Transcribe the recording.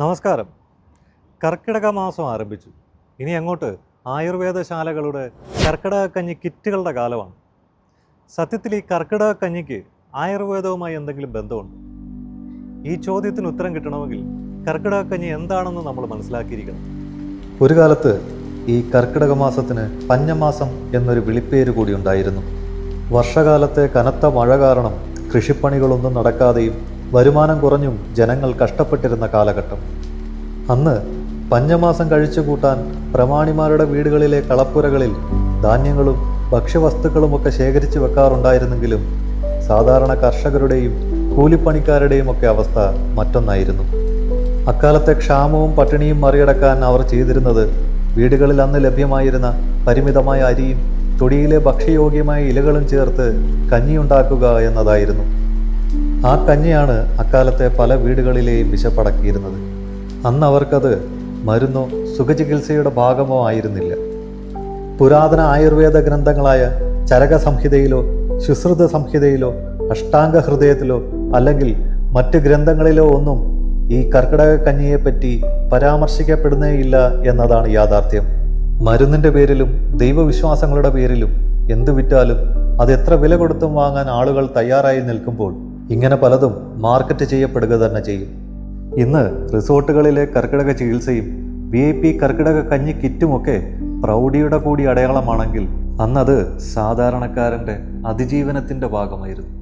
നമസ്കാരം. കർക്കിടക മാസം ആരംഭിച്ചു. ഇനി അങ്ങോട്ട് ആയുർവേദശാലകളുടെ കർക്കിടക കഞ്ഞി കിറ്റുകളുടെ കാലമാണ്. സത്യത്തിൽ ഈ കർക്കിടക കഞ്ഞിക്ക് ആയുർവേദവുമായി എന്തെങ്കിലും ബന്ധമുണ്ട്? ഈ ചോദ്യത്തിന് ഉത്തരം കിട്ടണമെങ്കിൽ കർക്കിടക കഞ്ഞി എന്താണെന്ന് നമ്മൾ മനസ്സിലാക്കിയിരിക്കണം. ഒരു കാലത്ത് ഈ കർക്കിടക മാസത്തിന് പഞ്ഞമാസം എന്നൊരു വിളിപ്പേര് കൂടി ഉണ്ടായിരുന്നു. വർഷകാലത്തെ കനത്ത മഴ കാരണം കൃഷിപ്പണികളൊന്നും നടക്കാതെയും വരുമാനം കുറഞ്ഞും ജനങ്ങൾ കഷ്ടപ്പെട്ടിരുന്ന കാലഘട്ടം. അന്ന് പഞ്ഞമാസം കഴിച്ചു കൂട്ടാൻ പ്രമാണിമാരുടെ വീടുകളിലെ കളപ്പുരകളിൽ ധാന്യങ്ങളും ഭക്ഷ്യവസ്തുക്കളുമൊക്കെ ശേഖരിച്ചു വെക്കാറുണ്ടായിരുന്നെങ്കിലും സാധാരണ കർഷകരുടെയും കൂലിപ്പണിക്കാരുടെയും ഒക്കെ അവസ്ഥ മറ്റൊന്നായിരുന്നു. അക്കാലത്തെ ക്ഷാമവും പട്ടിണിയും മറികടക്കാൻ അവർ ചെയ്തിരുന്നത് വീടുകളിൽ അന്ന് ലഭ്യമായിരുന്ന പരിമിതമായ അരിയും തൊടിയിലെ ഭക്ഷ്യയോഗ്യമായ ഇലകളും ചേർത്ത് കഞ്ഞിയുണ്ടാക്കുക എന്നതായിരുന്നു. ആ കഞ്ഞിയാണ് അക്കാലത്തെ പല വീടുകളിലെയും വിശപ്പടക്കിയിരുന്നത്. അന്ന് അവർക്കത് മരുന്നോ സുഖചികിത്സയുടെ ഭാഗമോ ആയിരുന്നില്ല. പുരാതന ആയുർവേദ ഗ്രന്ഥങ്ങളായ ചരക സംഹിതയിലോ ശുശ്രുത സംഹിതയിലോ അഷ്ടാംഗ ഹൃദയത്തിലോ അല്ലെങ്കിൽ മറ്റ് ഗ്രന്ഥങ്ങളിലോ ഒന്നും ഈ കർക്കിടക കഞ്ഞിയെപ്പറ്റി പരാമർശിക്കപ്പെടുന്നേയില്ല എന്നതാണ് യാഥാർത്ഥ്യം. മരുന്നിന്റെ പേരിലും ദൈവവിശ്വാസങ്ങളുടെ പേരിലും എന്തു വിറ്റാലും അത് എത്ര വില കൊടുത്തും വാങ്ങാൻ ആളുകൾ തയ്യാറായി നിൽക്കുമ്പോൾ ഇങ്ങനെ പലതും മാർക്കറ്റ് ചെയ്യപ്പെടുക തന്നെ ചെയ്യും. ഇന്ന് റിസോർട്ടുകളിലെ കർക്കിടക ചികിത്സയും വി ഐ പി കർക്കിടക കഞ്ഞി കിറ്റുമൊക്കെ പ്രൗഢിയുടെ കൂടി അടയാളമാണെങ്കിൽ അന്നത് സാധാരണക്കാരന്റെ അതിജീവനത്തിന്റെ ഭാഗമായിരുന്നു.